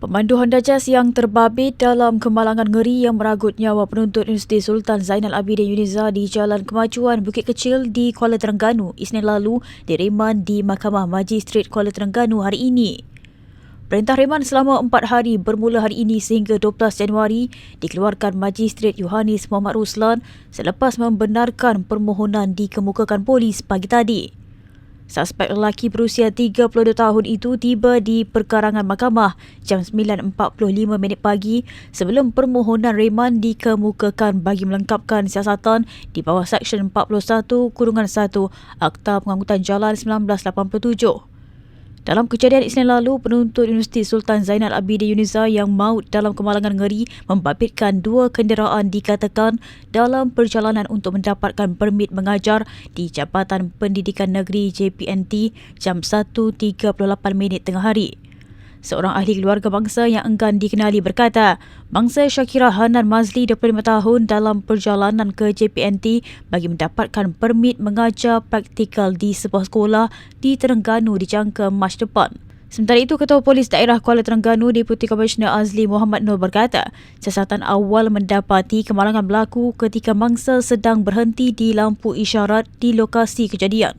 Pemandu Honda Jazz yang terbabit dalam kemalangan ngeri yang meragut nyawa penuntut Universiti Sultan Zainal Abidin Uniza di Jalan Kemajuan Bukit Kecil di Kuala Terengganu Isnin lalu direman di Mahkamah Magistrat Kuala Terengganu hari ini. Perintah reman selama empat hari bermula hari ini sehingga 12 Januari dikeluarkan Magistrat Yohanis Muhammad Ruslan selepas membenarkan permohonan dikemukakan polis pagi tadi. Suspek lelaki berusia 32 tahun itu tiba di perkarangan mahkamah jam 9.45 minit pagi sebelum permohonan reman dikemukakan bagi melengkapkan siasatan di bawah Seksyen 41 Kurungan 1 Akta Pengangkutan Jalan 1987. Dalam kejadian Isnin lalu, penuntut Universiti Sultan Zainal Abidin Uniza yang maut dalam kemalangan ngeri membabitkan dua kenderaan dikatakan dalam perjalanan untuk mendapatkan permit mengajar di Jabatan Pendidikan Negeri JPNT jam 1.38 minit tengah hari. Seorang ahli keluarga bangsa yang enggan dikenali berkata, bangsa Syakira Hanan Mazli 25 tahun dalam perjalanan ke JPNT bagi mendapatkan permit mengajar praktikal di sebuah sekolah di Terengganu dijangka Mac depan. Sementara itu, Ketua Polis Daerah Kuala Terengganu, Deputi Komisioner Azli Muhammad Nur berkata, siasatan awal mendapati kemalangan berlaku ketika mangsa sedang berhenti di lampu isyarat di lokasi kejadian.